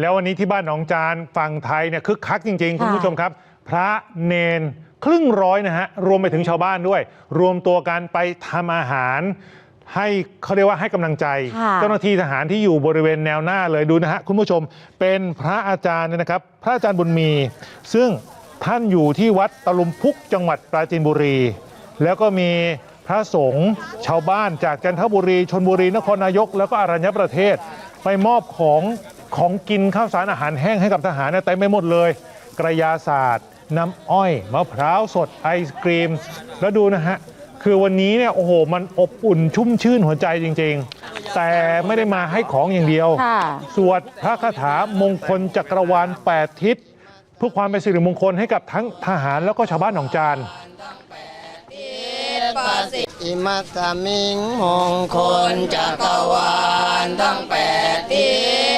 แล้ววันนี้ที่บ้านหนองจานฝั่งไทยเนี่ยคึกคักจริงๆ คุณค่ะผู้ชมครับ พระเนนครึ่งร้อยนะฮะ รวมไปถึงชาวบ้านด้วย รวมตัวกันไปทำอาหาร ให้เขาเรียกว่าให้กำลังใจค่ะเจ้าหน้าที่ทหารที่อยู่บริเวณแนวหน้าเลยดูนะฮะ คุณผู้ชมเป็นพระอาจารย์เนยนะครับ พระอาจารย์บุญมี ซึ่งท่านอยู่ที่วัดตะลุมพุกจังหวัดปราจีนบุรี แล้วก็มีพระสงฆ์ชาวบ้านจากจันทบุรีชนบุรีนครนายก แล้วก็อรัญญประเทศ ไปมอบของ ของกินข้าวสารอาหารแห้งให้กับทหารเนี่ยเต็มไปหมดเลย กระยาศาสตร์ น้ำอ้อยมะพร้าวสดไอศกรีม แล้วดูนะฮะ คือวันนี้เนี่ยโอ้โหมันอบอุ่นชุ่มชื่นหัวใจจริง ๆ แต่ไม่ได้มาให้ของอย่างเดียว ค่ะ สวดพระคาถามงคลจักรวาล 8 ทิศ เพื่อความเป็นสิริมงคลให้กับทั้งทหารแล้วก็ชาวบ้านหนองจานอิมัส สมิงมงคลจักรวาลทั้งแปดทิ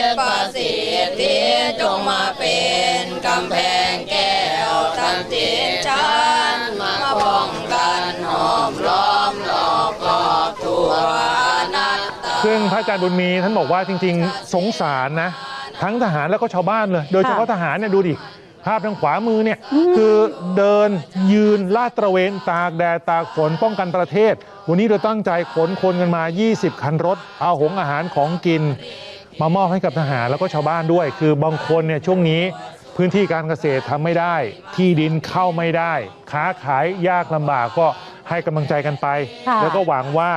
ศประสิทธิจงมาเป็นกำแพงแก้วทั้งจิตฉันมาป้องกันหอมล้อมหลอกกอบทั่วนัตตาซึ่งพระอาจารย์บุญมีท่านบอกว่าจริง ๆ สงสารนะ ทั้งทหารแล้วก็ชาวบ้านเลย โดยเฉพาะทหารเนี่ยดูดิ ภาพทางขวามือเนี่ยคือเดินยืนลาดตระเวนตากแดดตากฝนป้องกันประเทศ วันนี้เราตั้งใจขนคนกันมา 20 คันรถ เอาหงอาหารของกิน มามอบให้กับทหารแล้วก็ชาวบ้านด้วย คือบางคนเนี่ยช่วงนี้พื้นที่การเกษตรทำไม่ได้ ที่ดินเข้าไม่ได้ ค้าขายยากลำบากก็ให้กำลังใจกันไปค่ะแล้วก็หวังว่า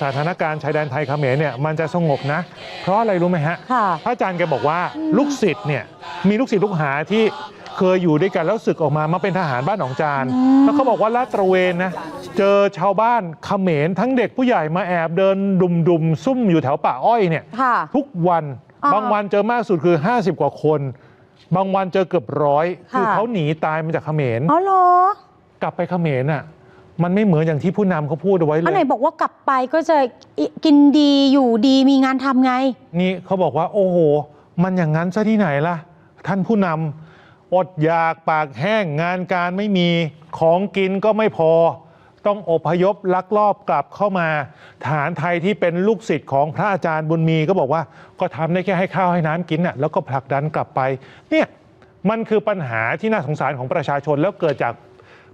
สถานการณ์ชายแดนไทยเขมรเนี่ยมันจะสงบนะ เพราะอะไรรู้ไหมฮะค่ะ พระอาจารย์แกบอกว่าลูกศิษย์เนี่ยมีลูกศิษย์ลูกหาที่เคยอยู่ด้วยกันแล้วศึกออกมามาเป็นทหารบ้านหนองจานแล้วเขาบอกว่าลาดตระเวนนะเจอชาวบ้านเขมรทั้งเด็กผู้ใหญ่มาแอบเดินดุมๆซุ่มอยู่แถวป่าอ้อยเนี่ย ค่ะ ทุกวันอ่าบางวันเจอมากสุดคือ 50 กว่าคน บางวันเจอเกือบร้อยคือค่ะเขาหนีตายมาจากเขมร อ๋อเหรอ กลับไปเขมรน่ะ มันไม่เหมือนอย่างที่ผู้นำเขาพูดเอาไว้เลอันไหนย บอกว่ากลับไปก็จะกินดีอยู่ดีมีงานทำไง นี่เขาบอกว่า โอ้โห มันอย่างนั้นซะที่ไหนล่ะ ท่านผู้นำอดอยากปากแห้งงานการไม่มีของกินก็ไม่พอ ต้องอพยพลักลอบกลับเข้ามา ฐานไทยที่เป็นลูกศิษย์ของพระอาจารย์บุญมีก็บอกว่า ก็ทำได้แค่ให้ข้าวให้น้ำกินน่ะแล้วก็ผลักดันกลับไป เนี่ยมันคือปัญหาที่น่าสงสารของประชาชนแล้วเกิดจาก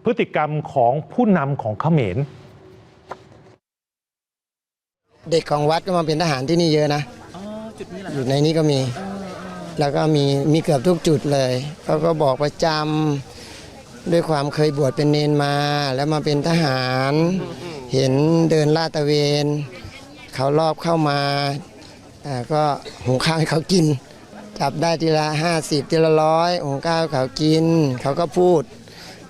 พฤติกรรมของผู้นำของเขมร เด็กของวัดก็มาเป็นทหารที่นี่เยอะนะอยู่ในนี้ก็มี แล้วก็มีมีเกือบทุกจุดเลยเขาก็บอกประจำด้วยความเคยบวชเป็นเนนมา แล้วมาเป็นทหาร เห็นเดินลาดตระเวน เขารอบเข้ามาอ่าก็หุงข้าวให้เขากิน จับได้ทีละห้าสิบทีละร้อยหุงข้าวให้เขากิน เขาก็พูด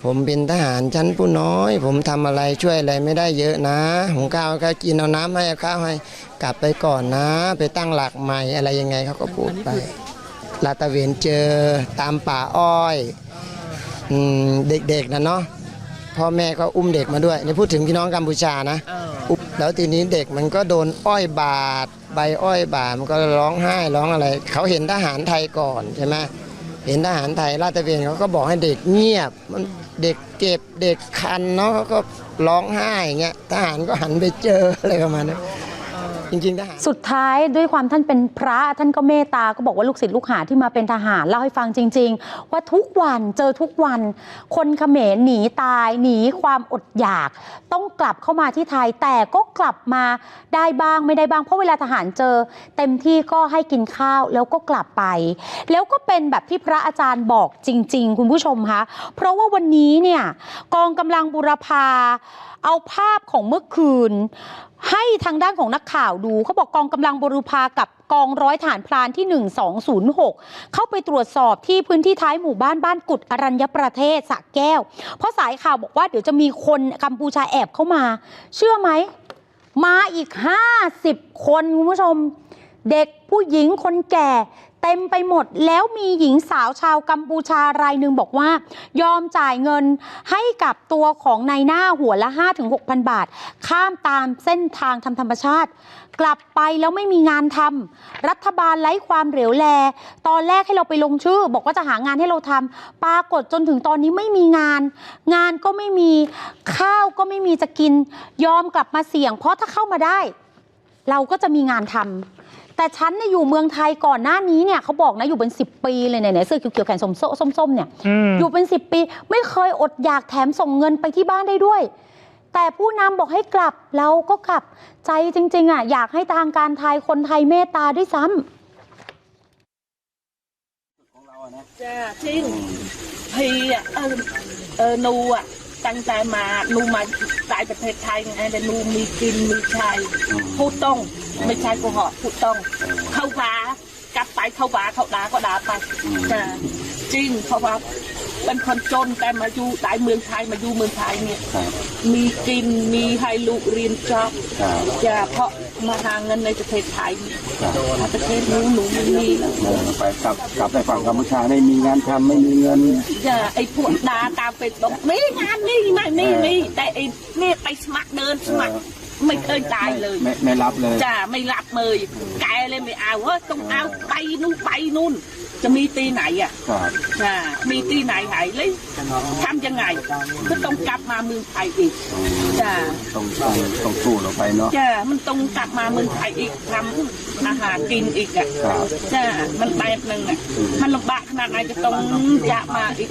ผมเป็นทหารชั้นผู้น้อย ผมทำอะไรช่วยอะไรไม่ได้เยอะนะหุงข้าวให้เขากินเอาน้ำให้เอาข้าวให้กลับไปก่อนนะ ไปตั้งหลักใหม่อะไรยังไงเขาก็พูดไปลาดตระเวนเจอตามป่าอ้อยอืมเด็กๆนะเนาะพ่อแม่ก็อุ้มเด็กมาด้วยนี่พูดถึงพี่น้องกัมพูชานะอุ้มแล้วทีนี้เด็กมันก็โดนอ้อยบาดใบอ้อยบาดมันก็ร้องไห้ร้องอะไร เขาเห็นทหารไทยก่อนใช่ไหม เห็นทหารไทยลาดตระเวนเขาก็บอกให้เด็กเงียบ มันเด็กเก็บเด็กคันเนาะเขาก็ร้องไห้อย่างเงี้ยทหารก็หันไปเจออะไรประมาณนั้น จริงๆทหาร สุดท้ายด้วยความท่านเป็นพระท่านก็เมตตาก็บอกว่าลูกศิษย์ลูกหาที่มาเป็นทหารเล่าให้ฟังจริง ๆ ว่าทุกวันเจอทุกวัน คนเขมรหนีตายหนีความอดอยาก ต้องกลับเข้ามาที่ไทยแต่ก็กลับมาได้บ้างไม่ได้บ้างเพราะเวลาทหารเจอ เต็มที่ก็ให้กินข้าวแล้วก็กลับไป แล้วก็เป็นแบบที่พระอาจารย์บอกจริง ๆ คุณผู้ชมคะเพราะว่าวันนี้เนี่ยกองกำลังบุรพาเอาภาพของเมื่อคืน ให้ทางด้านของนักข่าวดูเขาบอกกองกำลังบรุพากับกองร้อยฐานพลานที่ 1206 เข้าไปตรวจสอบที่พื้นที่ท้ายหมู่บ้านบ้านกุดอรัญญประเทศสะแก้ว เพราะสายข่าวบอกว่าเดี๋ยวจะมีคนกัมพูชาแอบเข้ามา เชื่อไหม มาอีก 50 คนคุณผู้ชม เด็กผู้หญิงคนแก่ เต็มไปหมดแล้วมีหญิงสาวชาวกัมพูชารายหนึ่งบอกว่า ยอมจ่ายเงินให้กับตัวของนายหน้าหัวละ 5-6,000 บาท ข้ามตามเส้นทางทำธรรมชาติ กลับไปแล้วไม่มีงานทำรัฐบาลไร้ความเหลวแล ตอนแรกให้เราไปลงชื่อ บอกว่าจะหางานให้เราทำปรากฏจนถึงตอนนี้ไม่มีงาน งานก็ไม่มีข้าวก็ไม่มีจะกิน ยอมกลับมาเสี่ยง เพราะถ้าเข้ามาได้ เราก็จะมีงานทำ แต่ฉันเนี่ยอยู่เมืองไทยก่อนหน้านี้เนี่ยเขาบอกนะอยู่เป็น10ปีเลยเนี่ยเสื้อเขียวๆแขนส้มส้มๆเนี่ยอืมอยู่เป็น10ปี ไม่เคยอดอยากแถมส่งเงินไปที่บ้านได้ด้วย แต่ผู้นำบอกให้กลับเราก็กลับใจจริงๆอะอยากให้ทางการไทยคนไทยเมตตาด้วยซ้ำจ้าจริงพี่อะเออเออนูอะ ตั้งใจมานูมาตายประเทศไทยไงแต่นูมีกินมีใช้พูดต้อง ไม่ใช่กูหอกพูดต้อง เข้าบากลับไปเข้าบาเข้าดาก็ดาไปจ้าจริงเพราะว่า เป็นคนจนแต่มาอยู่ tại เมืองไทยมาอยู่เมืองไทยเนี่ยครับมีกินมีให้ลูกเรียนจอบครับจ้าเพราะมาหาเงินในประเทศไทยเนี่ยครับถ้าประเทศนู้นหนูไม่มีแล้วเออไปกลับกลับไปฝั่งกัมพูชาไม่มีงานทำไม่มีเงินจะไอ้พวกดาตามเฟซบุ๊กไม่งานนี่ไม่ไม่ไม่แต่ไอ้นี่ไปสมัครเดินสมัครไม่เคยตายเลยไม่ไม่รับเลยจ้าไม่รับเลยแกเลยไม่เอาเฮ้ยต้องเอาไปนู่นไปนู่น จะมีตีไหนอะครับจ้ามีตีไหนหายเลยทำยังไง ก็ต้องกลับมาเมืองไทยอีกจ้าต้องต้องต้องสู้เราไปเนาะจ้ามันต้องกลับมาเมืองไทยอีกทำอาหารกินอีกอะครับจ้ามันแบบหนึ่งอะมันลำบากขนาดไหนจะต้องจะมาอีก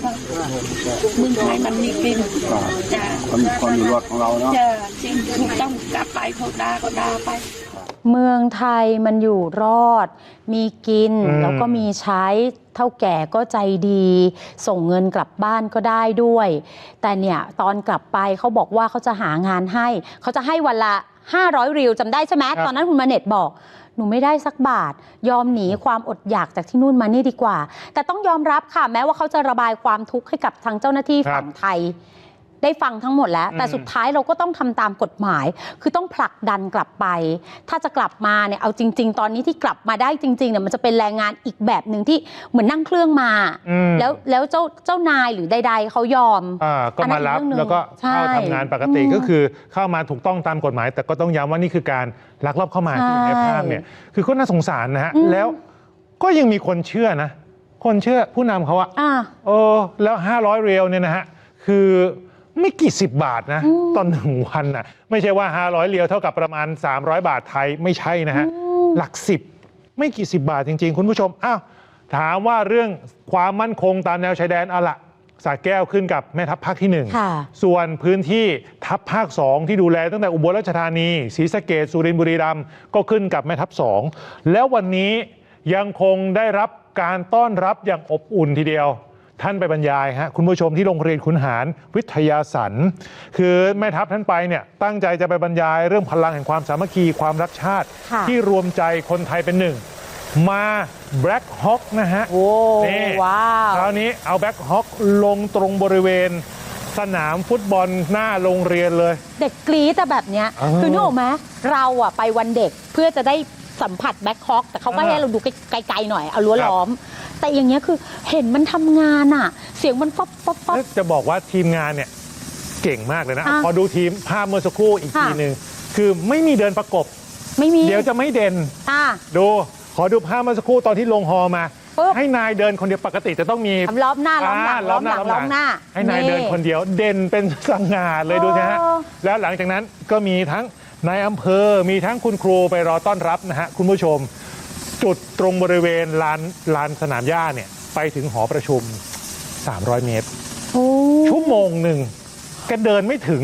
เมืองไทยมันมีกินครับจ้าคนคนอยู่รอดของเราเนาะจ้าจริงถูกต้องกลับไปเขาด่าก็ด่าไป เมืองไทยมันอยู่รอด มีกินอืม แล้วก็มีใช้เท่าแก่ก็ใจดี ส่งเงินกลับบ้านก็ได้ด้วย แต่เนี่ยตอนกลับไปเขาบอกว่าเขาจะหางานให้ เขาจะให้วันละ 500 ริวจำได้ใช่ไหมครับ ตอนนั้นคุณมาเน็ตบอก หนูไม่ได้สักบาท ยอมหนีความอดอยากจากที่นู่นมานี่ดีกว่า แต่ต้องยอมรับค่ะแม้ว่าเขาจะระบายความทุกข์ให้กับทางเจ้าหน้าที่ครับฝั่งไทย ได้ฟังทั้งหมดแล้ว แต่อืมสุดท้ายเราก็ต้องทำตามกฎหมาย คือต้องผลักดันกลับไป ถ้าจะกลับมาเนี่ยเอาจริง ๆ ตอนนี้ที่กลับมาได้จริงๆเนี่ยมันจะเป็นแรงงานอีกแบบหนึ่งที่เหมือนนั่งเครื่องมาอืมแล้วแล้วเจ้าเจ้านายหรือใด ๆเขายอมอ่าก็มารับอันนั้นอีกเรื่องหนึ่งแล้วก็เข้าใช่ทำงานปกติอืมก็คือเข้ามาถูกต้องตามกฎหมาย แต่ก็ต้องย้ำว่านี่คือการลักลอบเข้ามาที่อยู่ในภาพเนี่ยคือก็น่าสงสารนะฮะอืมแล้วก็ยังมีคนเชื่อนะ คนเชื่อผู้นำเขาอะอ่าเออแล้ว500เรียวเนี่ยนะฮะคือ ไม่กี่สิบบาทนะต่อหนึ่งวันน่ะไม่ใช่ว่า 500เรียวเท่ากับประมาณ 300 บาทไทยไม่ใช่นะฮะหลักสิบไม่กี่สิบบาทจริง ๆ คุณผู้ชมอ้าวถามว่าเรื่องความมั่นคงตามแนวชายแดนเอาละสาแก้วขึ้นกับแม่ทัพภาคที่หนึ่งค่ะส่วนพื้นที่ทัพภาค 2 ที่ดูแลตั้งแต่อุบลราชธานีศรีสะเกดสุรินทร์บุรีรัมย์ก็ขึ้นกับแม่ทัพ 2 แล้ววันนี้ยังคงได้รับการต้อนรับอย่างอบอุ่นทีเดียว ท่านไปบรรยายฮะคุณผู้ชมที่โรงเรียนขุนหารวิทยาสันคือแม่ทัพท่านไปเนี่ยตั้งใจจะไปบรรยายเรื่องพลังแห่งความสามัคคีความรักชาติค่ะที่รวมใจคนไทยเป็นหนึ่ง มา Black Hawk นะฮะโอ้นี่ว้าวคราวนี้เอาแบ็คฮอ k ลงตรงบริเวณสนามฟุตบอลหน้าโรงเรียนเลย เด็กกรี๊ดแต่แบบเนี้ยเออคือนึกออกไหมเราอะไปวันเด็กเพื่อจะได้ สัมผัสแบ็คฮอ k แต่เขาก็อ่าให้เราดูไกลๆหน่อยเอารั้วครับล้อม แต่อย่างเงี้ยคือเห็นมันทำงานอะเสียงมันป๊อปป๊อปป๊อปแล้วจะบอกว่าทีมงานเนี่ยเก่งมากเลยนะอะพอดูทีมภาพเมื่อสักครู่อีกค่ะทีหนึ่งคือไม่มีเดินประกบไม่มีเดี๋ยวจะไม่เด่นอ่าดูขอดูภาพเมื่อสักครู่ตอนที่ลงฮอมาปึ๊บให้นายเดินคนเดียวปกติจะต้องมีล้อมหน้าล้อมหลังาล้อมหลังล้อมหน้า ให้นายเดินคนเดียวเด่นเป็นสง่าเลยดูนะฮะโอ้แล้วหลังจากนั้นก็มีทั้ง นายอำเภอมีทั้งคุณครูไปรอต้อนรับนะฮะคุณผู้ชม จุดตรงบริเวณลานลานสนามหญ้าเนี่ยไปถึงหอประชุม 300 เมตรโอ้ชั่วโมงหนึ่งแกเดินไม่ถึง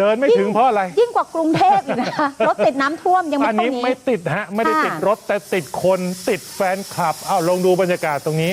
เดินไม่ถึงเพราะอะไร ยิ่งกว่ากรุงเทพอีกนะคะรถติดน้ำท่วมยังไม่อันเท่านี้นี้ ไม่ติดฮะ ไม่ได้ค่ะติดรถแต่ติดคนติดแฟนคลับเอาลองดูบรรยากาศตรงนี้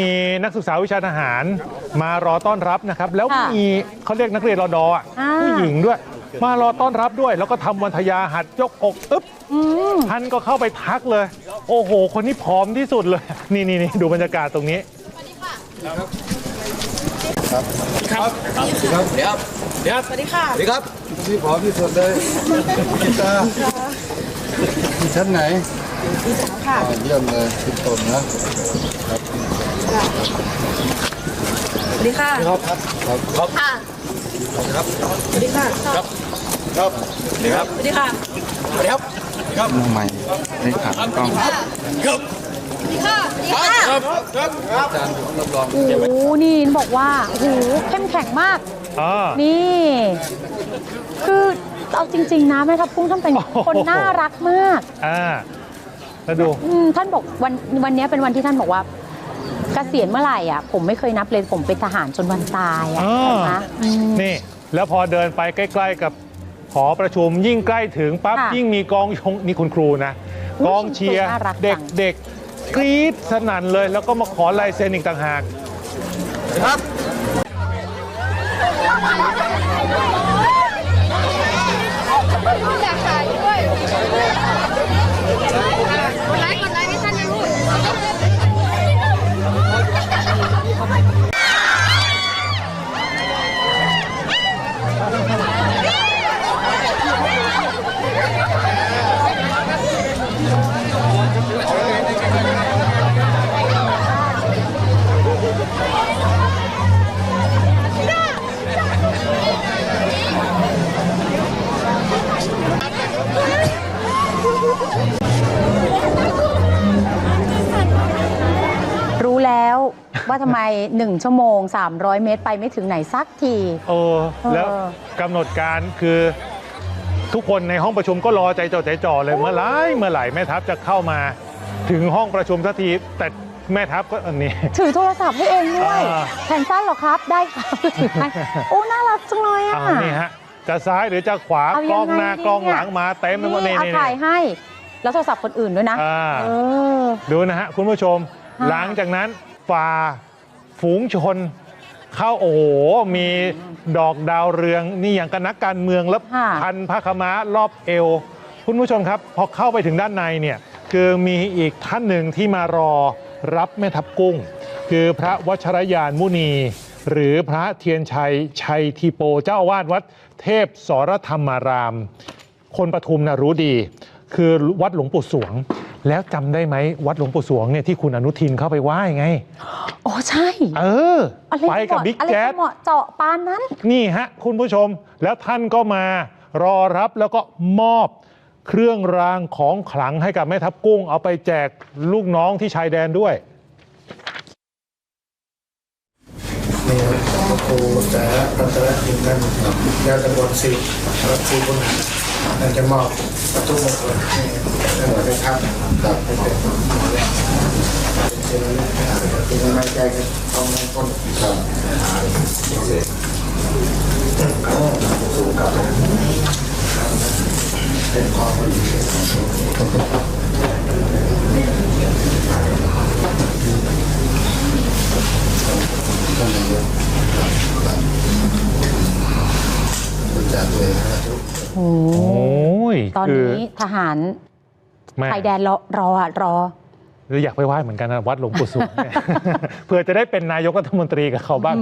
มีนักศึกษาวิชาทหารมารอต้อนรับนะครับ แล้วค่ะมีเขาเรียกนักเรียนรอดออะอ่าผู้หญิงด้วย มารอต้อนรับด้วย แล้วก็ทำวันทยาหัดยกอกอึ๊บอืมท่านก็เข้าไปทักเลย โอ้โห คนนี้ผอมที่สุดเลย นี่นี่นี่ดูบรรยากาศตรงนี้ สวัสดีค่ะ สวัสดีครับที่ผอมที่สุดเลยกีตาร์อยู่ชั้นไหนค่ะเยี่ยมเลยคุณตนนะสวัสดีค่ะ ครับครับครับค่ะครับสวัสดีค่ะ ครับ ครับนี่ครับ สวัสดีค่ะสวัสดีครับครับทำไม ได้ถามกล้องครับสวัสดีค่ะครับครับครับอาจารย์รับรองโอ้โหนี่บอกว่าโอ้โหเข้มแข็งมาก อ่านี่ คือเอาจริง ๆนะแม่ทัพกุ้งท่านเป็นคนน่ารักมาก อ่าแล้วดู อืมท่านบอกวันวันนี้เป็นวันที่ท่านบอกว่าเกษียณเมื่อไหร่อะ ผมไม่เคยนับเลยผมเป็นทหารจนวันตายอะอ่าเห็นไหมอืม นี่ แล้วพอเดินไปใกล้ ๆ กับห อประชุมยิ่งใกล้ถึงปั๊บ ค่ะยิ่งมีกองชงนี่คุณครูนะ อุ๊ยกองเชียร์น่ารักจัเด็กงเด็กกรี๊ดสนั่นเลย แล้วก็มาขอลายเซ็นอีกต่างหาก ครับอย ทำไม 1 ชั่วโมง 300 เมตรไปไม่ถึงไหนสักทีเออแล้วเออกำหนดการคือทุกคนในห้องประชุมก็รอใจจ่อใจจ่อเลยเมื่อไหร่เมื่อไหร่แม่ทัพจะเข้ามาถึงห้องประชุมสักที แต่แม่ทัพก็อันนี้ ถือโทรศัพท์ให้เองด้วยอ่าแขนสั้นเหรอครับได้ครับถือให้โอ้น่ารักจังเลยอะเอานี่ฮะจะซ้ายหรือจะขวาเอากยัล้องไงหน้าดีกล้องเนี่ยหลังมาเต็มไปหมดนี่เอานี่ถ่ายให้ แล้วโทรศัพท์คนอื่นด้วยนะอ่า เออ ดูนะฮะคุณผู้ชม ค่ะ หลังจากนั้นฝ่า ฝูงชน เข้าโอ้โหมีดอกดาวเรืองนี่อย่างกับนักการเมืองแล้วค่ะพันพระขม้ารอบเอว คุณผู้ชมครับพอเข้าไปถึงด้านในเนี่ยคือมีอีกท่านหนึ่งที่มารอรับแม่ทับกุ้ง คือพระวชรยานมุนี หรือพระเทียนชัยชัยทีโปเจ้าอาวาสวัดเทพสรธรรมาราม คนปทุมนะรู้ดี คือวัดหลวงปู่สวง แล้วจำได้ไหมวัดหลวงปู่สวงเนี่ยที่คุณอนุทินเข้าไปไหว้ไง อ๋อใช่ เอออะไรไปกับเหมาะบิ๊กอะไรแจ๊ด จะเหมาะเจาะปานนั้น นี่ฮะคุณผู้ชมแล้วท่านก็มารอรับแล้วก็มอบเครื่องรางของขลังให้กับแม่ทัพกุ้ง เอาไปแจกลูกน้องที่ชายแดนด้วยนี่พระครูแต่รัตนทินท่านยาตะบนสิรับสีบุญท่านจะมอบวัตถุมงคลให้ท่านได้ครับครับให้เป็นเป็น เป็นกำลังใจกันต้องมงคลครับเป็นความดีจากเลยนะครับโอ้โอ้ยตอนคือนี้ทหารแม่ชายแดนรอรออะรอ คืออยากไปไหว้เหมือนกันนะวัดหลวงปู่สวงเนี่ยเพื่อจะได้เป็นนายกรัฐมนตรีกับเขาบ้าง